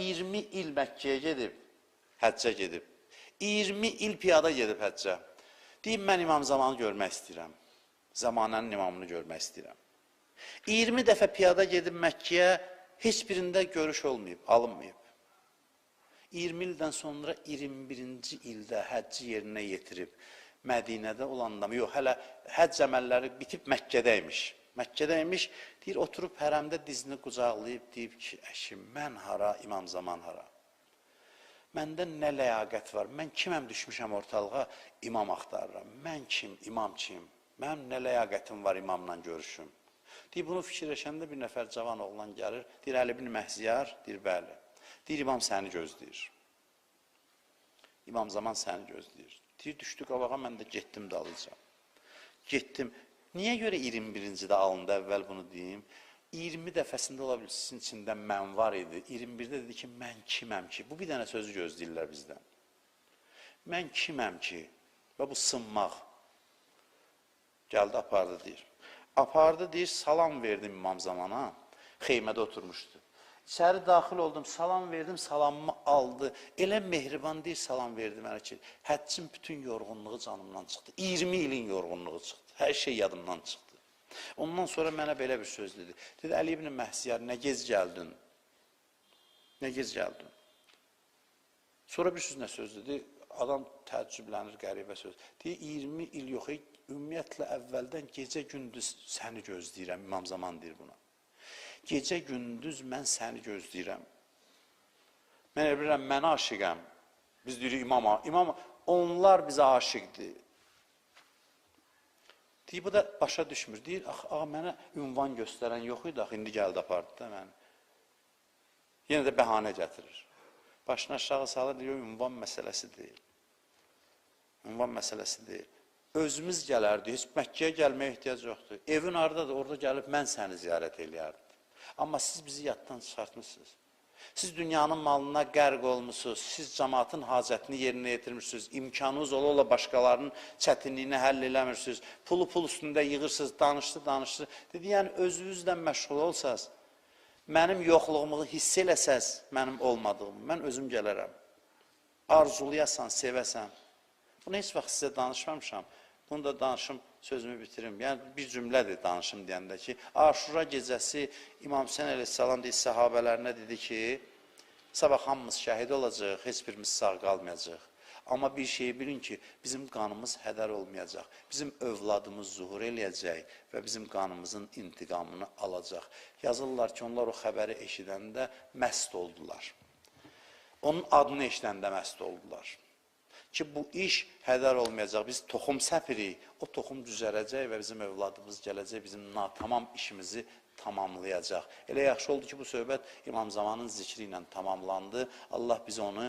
20 il Məkkəyə gedib, həccə gedib. 20 il piyada gedib həccə. Deyib, mən İmam Zamanı görmək istəyirəm. Zamanənin imamını görmək istəyirəm. 20 dəfə piyada gedib Məkkəyə, heç birində görüş olmayıb, alınmayıb. 20 ildən sonra 21-ci ildə həcci yerinə yetirib. Mədinədə olanda? Yox, hələ həcc əməlləri bitib Məkkədəymiş. Məkkədəymiş, deyir, oturub hərəmdə dizini qucaqlayıb, deyib ki, əşim, mən hara, İmam Zaman hara? Məndə nə ləyaqət var? Mən kiməm düşmüşəm ortalığa? İmam axtarıram. Mən kim? İmam kim? Mənim nə ləyaqətim var imamla görüşüm? Deyir, bunu fikirləşəndə bir nəfər cavan oğlan gəlir. Deyir, Əli bin Məhziyar? Deyir, bəli. Deyir, imam səni gözləyir. İmam zaman səni gözləyir. Deyir, düşdü qabağa, mən də getdim dalıca. Getdim. Niyə görə 21-cidə alındı əvvəl bunu deyim? 20 dəfəsində ola bilir sizin içində mən var idi. 21-də dedi ki, mən kiməm ki? Bu bir dənə sözü gözləyirlər bizdən. Mən kiməm ki? Və bu sınmaq. Gəldi apardı deyir. Apardı deyir, salam verdim imam zamana. Xeymədə oturmuşdu. İçəri daxil oldum, salam verdim, salamımı aldı. Elə mehriban deyir, salam verdi mənə ki, həccin bütün yorğunluğu canımdan çıxdı. 20 ilin yorğunluğu çıxdı. Hər şey yadımdan çıxdı. Ondan sonra mənə belə bir söz dedi. Dedi, Əli ibn Məhsiyar, nə gez gəldin? Nə gez gəldin? Sonra bir söz nə söz dedi? Adam təəccüblənir, qəribə söz. Deyir, 20 il yox, ümumiyyətlə əvvəldən gecə gündüz səni gözləyirəm, İmam Zaman deyir buna. Gecə gündüz mən səni gözləyirəm. Mən elə bilirəm, mənə aşiqəm. Biz deyirik imama, imam, onlar bizə aşiqdir. Deyir, bu da başa düşmür. Deyir, ax, ağa, mənə ünvan göstərən yox idi, ax, indi gəldi apardı da məni. Yenə də bəhanə gətirir. Başını aşağı salır, deyir, ünvan məsələsi deyil. Ünvan məsələsi deyil. Özümüz gələrdik, heç Məkkəyə gəlməyə ehtiyac yoxdur. Evin hardadır, orada gəlib mən səni ziyarət eləyərdim. Amma siz bizi yaddan çıxartmışsınız. Siz dünyanın malına qərq olmusunuz, siz cəmaatın hacətini yerinə yetirmirsiniz, imkanınız ola-ola başqalarının çətinliyini həll eləmirsiniz, pulu pul üstündə yığırsınız, danışdı, danışdı. Dedi, yəni özünüzlə məşğul olsaz, mənim yoxluğumu hiss eləsəz, mənim olmadığımı, mən özüm gələrəm. Arzulayasan, sevəsən. Bunu heç vaxt sizə danışmamışam. Bunu da danışım, sözümü bitirim. Yəni bir cümlədir danışım deyəndə ki, Aşura gecəsi İmam Hüseyn əleyhissalam deyir səhabələrinə dedi ki, sabah hamımız şəhid olacaq, heç birimiz sağ qalmayacaq. Amma bir şeyi bilin ki, bizim qanımız hədər olmayacaq. Bizim övladımız zuhur eləyəcək və bizim qanımızın intiqamını alacaq. Yazırlar ki, onlar o xəbəri eşidəndə məst oldular. Onun adını eşidəndə məst oldular ki, bu iş hədər olmayacaq. Biz toxum səpirik, o toxum düzərəcək və bizim övladımız gələcək, bizim natamam işimizi tamamlayacaq. Elə yaxşı oldu ki, bu söhbət İmam Zamanın zikri ilə tamamlandı. Allah biz onu